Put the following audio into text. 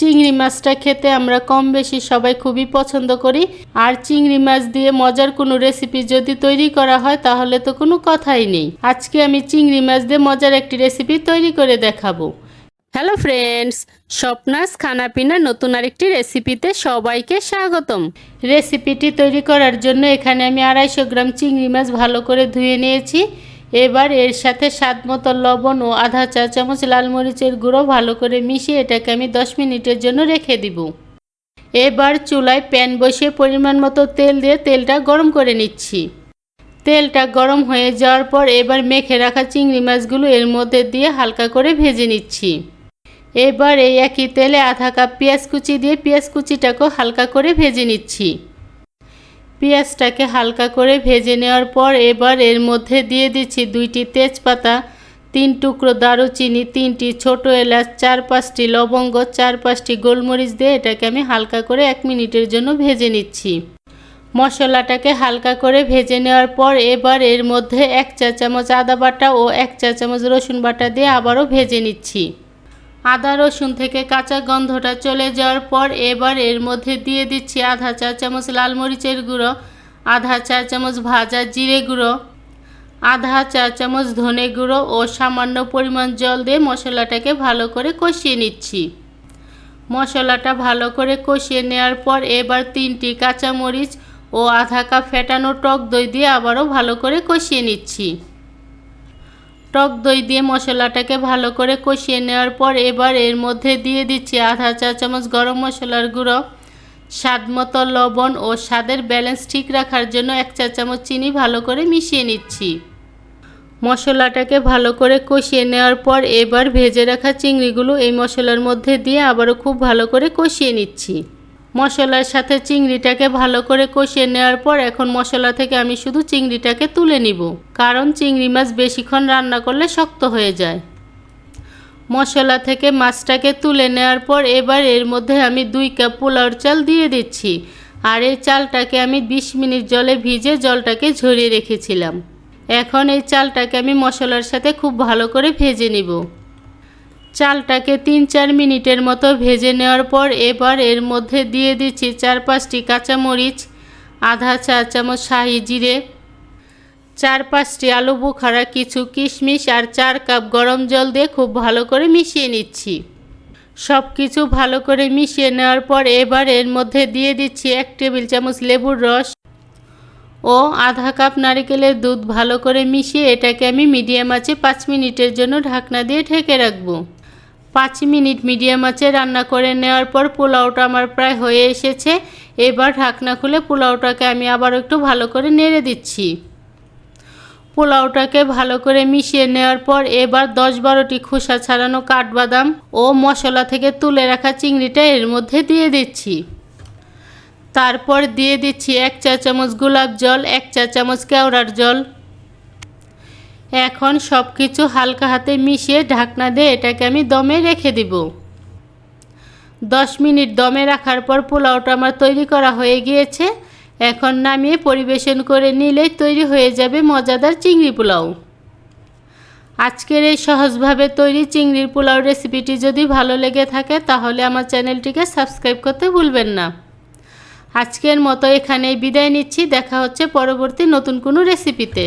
চিংড়ি মাছটা খেতে আমরা কম বেশি সবাই খুবই পছন্দ করি। আর চিংড়ি মাছ দিয়ে মজার কোনো রেসিপি যদি তৈরি করা হয়, তাহলে তো কোনো কথাই নেই। আজকে আমি চিংড়ি মাছ দিয়ে মজার একটি রেসিপি তৈরি করে দেখাবো। হ্যালো ফ্রেন্ডস স্বপ্নাস খানাপিনা নতুন আরেকটি রেসিপিতে সবাইকে স্বাগতম। রেসিপিটি তৈরি করার জন্য এখানে আমি আড়াইশো গ্রাম চিংড়ি মাছ ভালো করে ধুয়ে নিয়েছি। এবার এর সাথে স্বাদ মতো লবণ ও আধা চা চামচ লাল মরিচের গুঁড়ো ভালো করে মিশিয়ে এটাকে আমি দশ মিনিটের জন্য রেখে দিব। এবার চুলায় প্যান বসিয়ে পরিমাণ মতো তেল দিয়ে তেলটা গরম করে নিচ্ছি। তেলটা গরম হয়ে যাওয়ার পর এবার মেখে রাখা চিংড়ি মাছগুলো এর মধ্যে দিয়ে হালকা করে ভেজে নিচ্ছি। এবার এই একই তেলে আধা কাপ পেঁয়াজ কুচি দিয়ে পেঁয়াজ কুচিটাকেও হালকা করে ভেজে নিচ্ছি। পেঁয়াজটাকে হালকা করে ভেজে নেওয়ার পর এবার এর মধ্যে দিয়ে দিচ্ছি দুইটি তেজপাতা, তিন টুকরো দারুচিনি, তিনটি ছোট এলাচ, চার পাঁচটি লবঙ্গ, চার পাঁচটি গোলমরিচ দিয়ে এটাকে আমি হালকা করে এক মিনিটের জন্য ভেজে নিচ্ছি। মশলাটাকে হালকা করে ভেজে নেওয়ার পর এবার এর মধ্যে এক চা চামচ আদা বাটা ও এক চা চামচ রসুন বাটা দিয়ে আবারও ভেজে নিচ্ছি। আদা, রসুন থেকে কাঁচা গন্ধটা চলে যাওয়ার পর এবার এর মধ্যে দিয়ে দিচ্ছি আধা চা চামচ লাল মরিচের গুঁড়ো, আধা চা চামচ ভাজা জিরে গুঁড়ো, আধা চা চামচ ধনে গুঁড়ো ও সামান্য পরিমাণ জল দিয়ে মশলাটাকে ভালো করে কষিয়ে নিচ্ছি। মশলাটা ভালো করে কষিয়ে নেওয়ার পর এবার তিনটি কাঁচামরিচ ও আধা কাপ ফেটানো টক দই দিয়ে আবারও ভালো করে কষিয়ে নিচ্ছি। টক দই দিয়ে মশলাটাকে ভালো করে কষিয়ে নেওয়ার পর এবার এর মধ্যে দিয়ে দিচ্ছি আধা চা চামচ গরম মশলার গুঁড়ো, স্বাদ মতো লবণ ও স্বাদের ব্যালেন্স ঠিক রাখার জন্য এক চা চামচ চিনি ভালো করে মিশিয়ে নিচ্ছি। মশলাটাকে ভালো করে কষিয়ে নেওয়ার পর এবার ভেজে রাখা চিংড়িগুলো এই মশলার মধ্যে দিয়ে আবারও খুব ভালো করে কষিয়ে নিচ্ছি। মশলার সাথে চিংড়িটাকে ভালো করে কষিয়ে নেওয়ার পর এখন মশলা থেকে আমি শুধু চিংড়িটাকে তুলে নিব, কারণ চিংড়ি মাছ বেশিক্ষণ রান্না করলে শক্ত হয়ে যায়। মশলা থেকে মাছটাকে তুলে নেওয়ার পর এবার এর মধ্যে আমি দুই কাপ পোলাওর চাল দিয়ে দিচ্ছি, আর এই চালটাকে আমি ২০ মিনিট জলে ভিজে জলটাকে ঝরিয়ে রেখেছিলাম। এখন এই চালটাকে আমি মশলার সাথে খুব ভালো করে ভেজে নিব। চালটাকে তিন চার মিনিটের মতো ভেজে নেওয়ার পর এবার এর মধ্যে দিয়ে দিচ্ছি চার পাঁচটি কাঁচামরিচ, আধা চা চামচ শাহি জিরে, চার পাঁচটি আলু বুখারা, কিছু কিশমিশ আর চার কাপ গরম জল দিয়ে খুব ভালো করে মিশিয়ে নিচ্ছি। সব কিছু ভালো করে মিশিয়ে নেওয়ার পর এবার এর মধ্যে দিয়ে দিচ্ছি এক টেবিল চামচ লেবুর রস ও আধা কাপ নারিকেলের দুধ ভালো করে মিশিয়ে এটাকে আমি মিডিয়াম আঁচে পাঁচ মিনিটের জন্য ঢাকনা দিয়ে ঢেকে রাখব। পাঁচ মিনিট মিডিয়াম আঁচে রান্না করে নেওয়ার পর পোলাওটা আমার প্রায় হয়ে এসেছে। এবার ঢাকনা খুলে পোলাওটাকে আমি আবার একটু ভালো করে নেড়ে দিচ্ছি। পোলাওটাকে ভালো করে মিশিয়ে নেওয়ার পর এবার দশ বারোটি খোসা ছাড়ানো কাঠবাদাম ও মশলা থেকে তুলে রাখা চিংড়িটা এর মধ্যে দিয়ে দিচ্ছি। তারপর দিয়ে দিচ্ছি এক চা চামচ গোলাপ জল, এক চা চামচ কেওড়ার জল। এখন সব কিছু হালকা হাতে মিশিয়ে ঢাকনা দিয়ে এটাকে আমি দমে রেখে দিব। দশ মিনিট দমে রাখার পর পোলাওটা আমার তৈরি করা হয়ে গিয়েছে। এখন নামিয়ে পরিবেশন করে নিলেই তৈরি হয়ে যাবে মজাদার চিংড়ি পোলাও। আজকের এই সহজভাবে তৈরি চিংড়ির পোলাও রেসিপিটি যদি ভালো লেগে থাকে তাহলে আমার চ্যানেলটিকে সাবস্ক্রাইব করতে ভুলবেন না। আজকের মতো এখানেই বিদায় নিচ্ছি। দেখা হচ্ছে পরবর্তী নতুন কোনো রেসিপিতে।